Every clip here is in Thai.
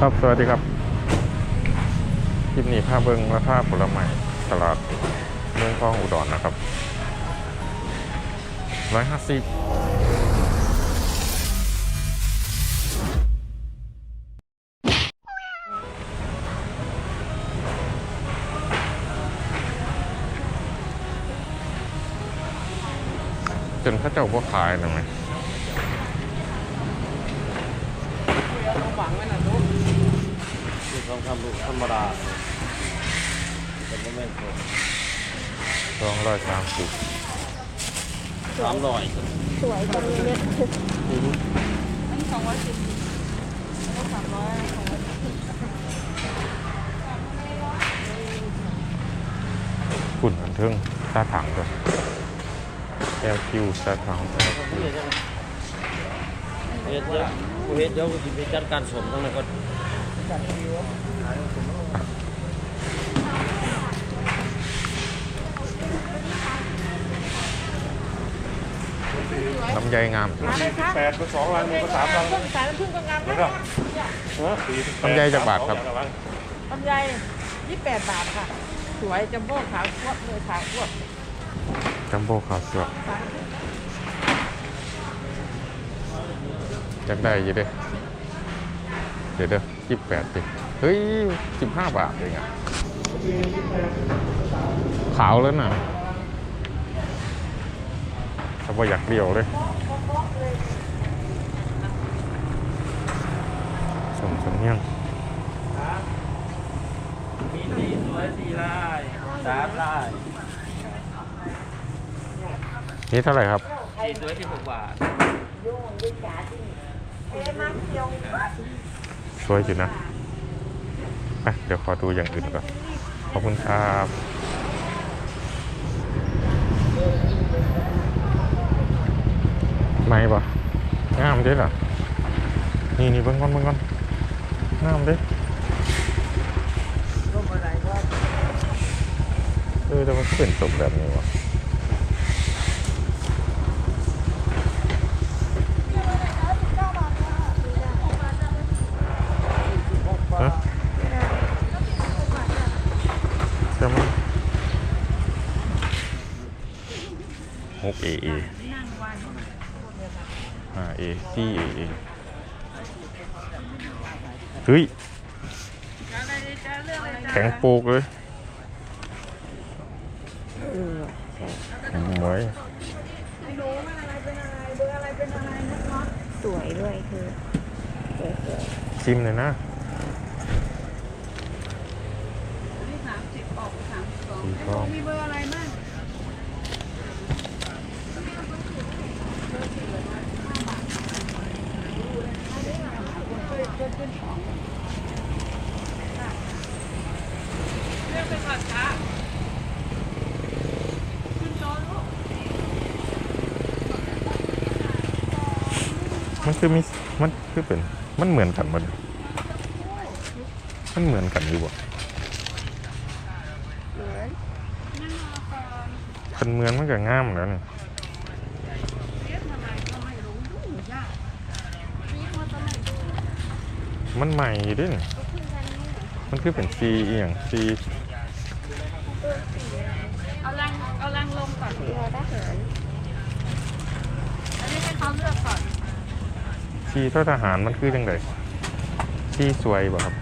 ครับสวัสดีครับคลิปนี้ภาพเบิงและภาพผลไม้ตลาดเมืองคลองอุดรนะครับร้อยห้าสิบจนข้าเจ้าพ่ขายนะไหม คือทองคำลูกธรรมดาเป็นโมเมนต์สองร้อยสามสิบสามร้อยสวยจังเลยเนี่ยฝุ่นมันเทิงตาถังก่อนแอลคิวตาถังเฮ็ดเฮ็ดเดี๋ยว กูเฮ็ดเดี๋ยวกูสิไปจัดการสมทั้งนั้นก็ลำไยงามมาเลยครับแปดเป็นสองลังหนึ่งเป็นสามลังต้นสายน้ำผึ้งก็งามแล้วนะก็สี่สิบแปดลำไยจากบาทครับสองลังลำไยยี่แปดบาทค่ะ สวยจัมโบ้ขาวควบเลยขาวควบจัมโบ้ขาวเสือก อยากได้อยี่เด้เดี๋ยวเด้อยี่แปดดิเฮ้ยสิบห้าบาทเองอะขาวแล้วน่ะถ้าว่าอยากเดียวเลยสมสมยังมีสี่สวยสี่ลายสามลาย นี่เท่าไหร่ครับสี่สวยที่หกบาท สวยอยู่นะไปเดี๋ยวขอดูอย่างอื่นก่อน ขอบคุณครับไม่ปะงามเด้เหรอนี่นี่เบิ่งก่อนเบิ่งก่อนงามเด้เออแต่มันเป็นตกแบบนี้วะฮะจะมันหกเอเอ ซี่เอเอเฮ้ยแข็งโปกเลยหมวยสวยด้วยคือชิมเลยนะสีทองมีเบอร์อะไรบ้าง มันคือมีมันคือเป็น มันเหมือนกันหมันมันเหมือนกันอยู่บ่คันเหมือนมันก็งามแล้วนี่ มันใหม่อยู่ด้วยนี่มันคือเป็นซีอหย่างซีเอาลังเอาลังลงก่อนเราได้เหินอันนี้ให้เขาเลือกก่อนซีเท่าทหารมันคือจังไดซีสวยบ่ครับ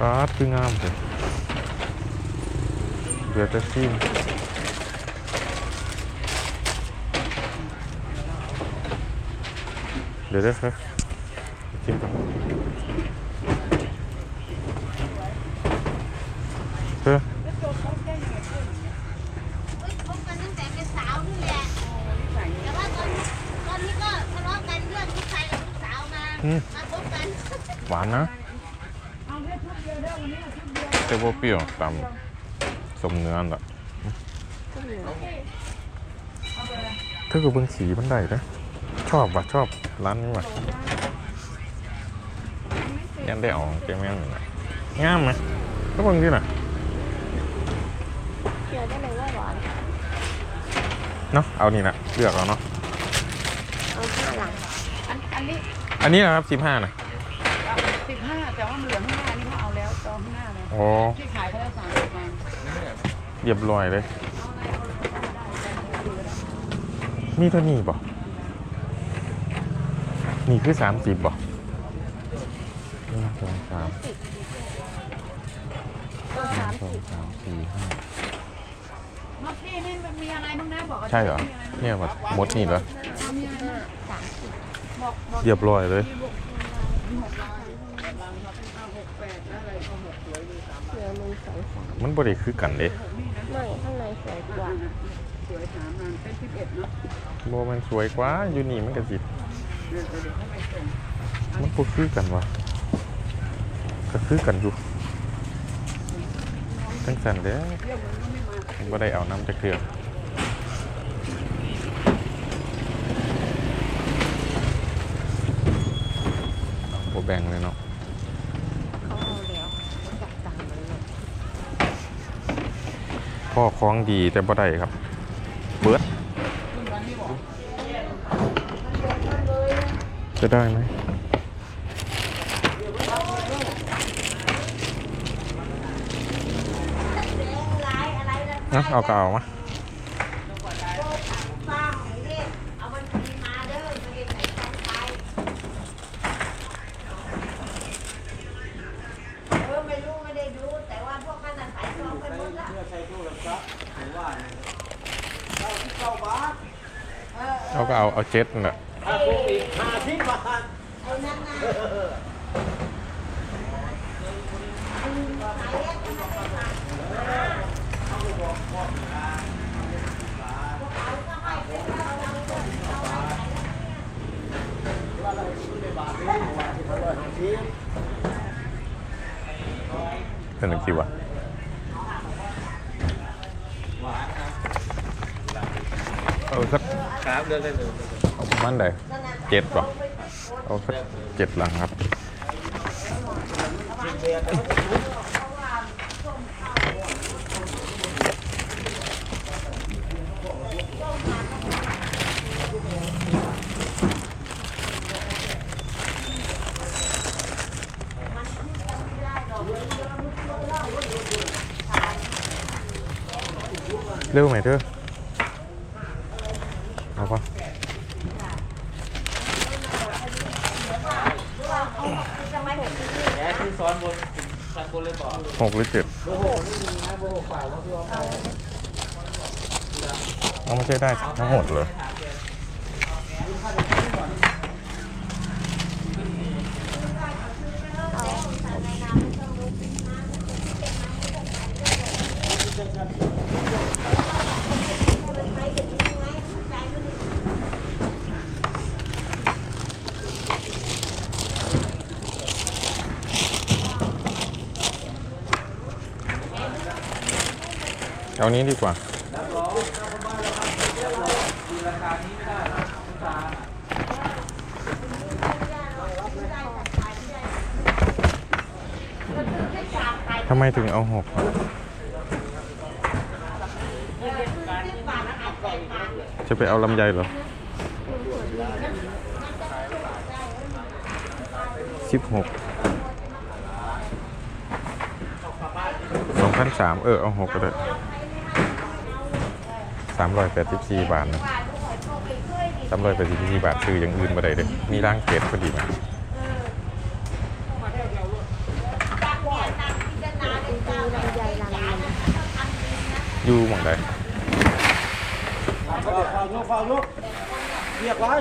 ปาดคืองามเลยเดี๋ยวจะซิ เดี๋ยวเดี๋ยวครับซิมก่อนเออคบกันตั้งแต่เป็นสาวนี่แหละแต่ว่าตอนตอนนี้ก็ทะเลาะกันเรื่องลูกชายกับลูกสาวมาอืมมาคบกันหวานนะแต่ว่าเปรี้ยวตามสมเนื้อน่ะถ้าเกิดเบิ่งสีมันได้นะ ชอบว่ะชอบร้านนี้ว่ะยันได้ออกเกมยังนี่นะงามไหมก็เบิ่งดิน่ะเกี่ยวได้เลยว่าหวานเนาะเอานี่นะเลือกเอาเนาะเอาข้างหลังอันอันนี้อันนี้นะครับสิบห้านะสิบห้าแต่ว่ามันเหลือข้างหน้านี่เขาเอาแล้วจองข้างหน้าเลยโอ้ที่ขายเขาแล้วสามสิบมาเรียบร้อยเลยนี่เท่านี้บ่ นี่คือสามสิบบ่หนึ่งสองสามหนึ่งสองสามสี่ห้าเมื่อกี้นี่มันมีอะไรบ้างนะบอกใช่เหรอ เนี่ยหมดหมดนี่เหรอมีอะไรบ้างบอกบอกเรียบร้อยเลยเหลือหนึ่งสองสามมันบริคือกันเลยไม่ข้างในสวยกว่าสวยสามอันเป็นสิบเอ็ดเนาะโบมันสวยกว่า อยู่นี่มันก็สิ มันบ่คือกันวะก็คือกันอยู่ทั้งสันเด้อผมก็ได้เอาน้ำจากเกลือโบแบ่งเลยเนาะเขาเอาแล้วจับตังค์เลยเนี่ยพ่อคล้องดีแต่บ่ได้ครับ เบิด จะได้ไหมนะเอาก็เอามาเออไม่รู้ไม่ได้ดูแต่ว่าพวกมันน่ะขายทองไปหมดละเพื่อใช้ตู้รับทรัพย์หรือว่าเนี่ยเก้าที่เก้าบาทเอาก็เอาเอาเจ็ดนั่นแหละ เอาก็ให้เป็นเอาเอาไว้เป็นหนึ่งคิวอะเอาสักครับเลือกได้เลยเอาประมันใดเจ็ดป่ะ เอาสักเจ็ดหลังครับ เร็วไหมเธอเอาปะ แหนที่ซ้อนบนชั้นบนเลยบอก หกหรือเจ็ดโอ้โหไม่มีนะโอ้โหฝ่ายว่าพี่ว่าเอาเอาไม่ใช่ได้ทั้งหมดเลย เอานี้ดีกว่าทำไมถึงเอาหกจะไปเอาลำไยเหรอสิบหกสองพันสามเออ เอาหกก็ได้ สามร้อยแปดสิบสี่บาทนะสามร้อยแปดสิบสี่บาทซื้ออย่างอื่นมาได้เลยมีร่างเกตพอดีไหมอยู่หมองใดฝ่ายฝ่ายยกฝ่ายยกเรียกไว้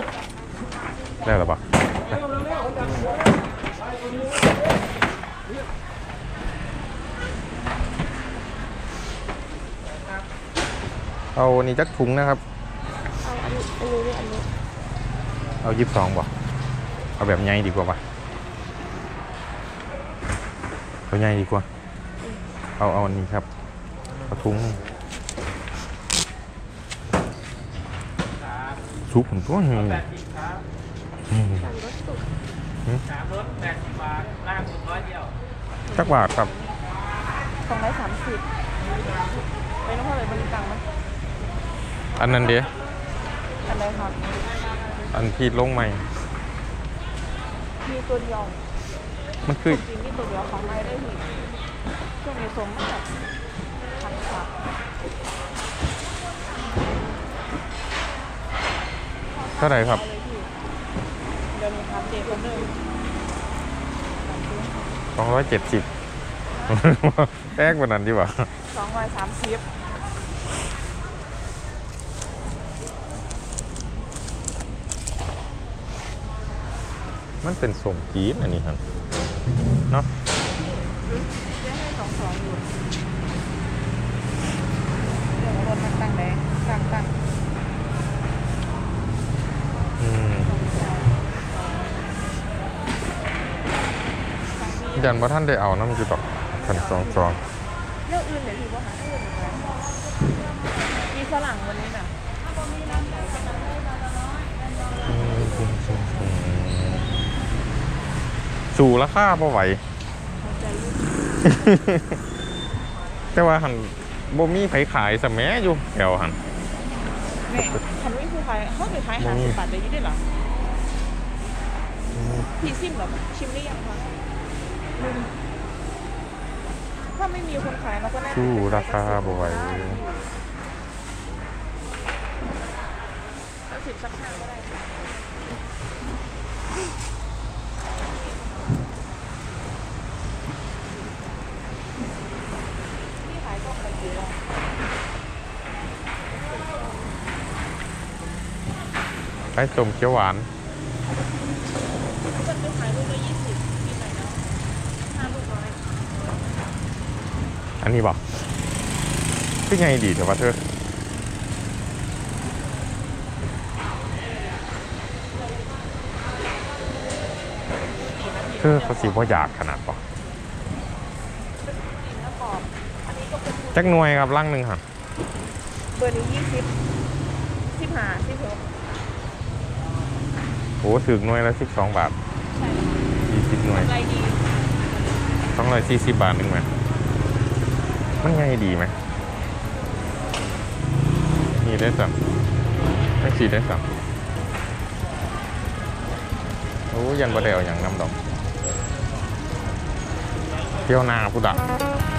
ได้หรือเปล่ เอาอันนี้จักถุงนะครับ เอาอันนี้อันนี้อันนี้เอายิบสองบ่เอาแบบใหญ่ดีกว่าปะเอาใหญ่ดีกว่า เอาเอาอันนี้ครับเอาถุงซุปผมตัวหนึงอืมสามรถแปดสิบบาทล่างสุดร้อยเดียวจักบาทครับสองร้อยสามสิบไปน้องพ่อเลยบริการไหม อันนั้นเดียอะไรครับ อันที่ลงใหม่ มีตัวเดียวมันคือจริงๆมีตัวเดียวของไม่ได้หินช่วงนี้สมมันแบบพันกว่าเท่าไหร่ครับเลยพี่เดี๋ยวมีครับเด็กคนหนึ่ง270แรกกว่านั้นดีกว่าสองร้อยสามสิบ มันเป็นส่งจีนอันนี้ครับเนาะได้ให้สองสองอยู่เดี๋ยวรถมันตั้งแดงตั้งตั้งอืมตั้งมียันว่าท่านได้เอาน้ำจุดอกพันสองสองเรื่องอื่นเดี๋ยวพี่ว่าหาเรื่องอื่นไหมมีฝรั่งวันนี้น่ะ สู่ราคาพอไหวเข้าใจอยู่แต่ว่าหันบ่มีไผขายสแมัอยู่แถวหันแม่คันวิ่งคือใครเขาไปขายหาสิบบาทได้ยี่ได้เหรอพี่ซิมเหรอชิมได้ยังคะถ้าไม่มีคนขายเราก็น่าจะสู้ราคาบ่ไหวเอาสิบสักห้าก็ได้พี่ขายกล่องละกี่บาท ไอ้ส้มเขียวหวานอันนี้บอกคือไงดีแต่ว่าเธอเธอเขาสิว่าอยากขนาดปะกินแล้วกรอบอันนี้ก็เป็นจักหน่วยครับลังหนึ่งค่ะ เบอร์นี้ยี่สิบสิบห้าสิบหก โอ้ถึงหน่วยละสิบสองบาทใช่ยี่สิบหน่วยไรดีต้องร้อยสี่สิบบาทหนึ่งไหมมันไงดีไหมนี่ได้สั่งไม่สีได้สั่งโอ้ยันบะเดวอย่างน้ำดอกเที่ยวนาพุดะเ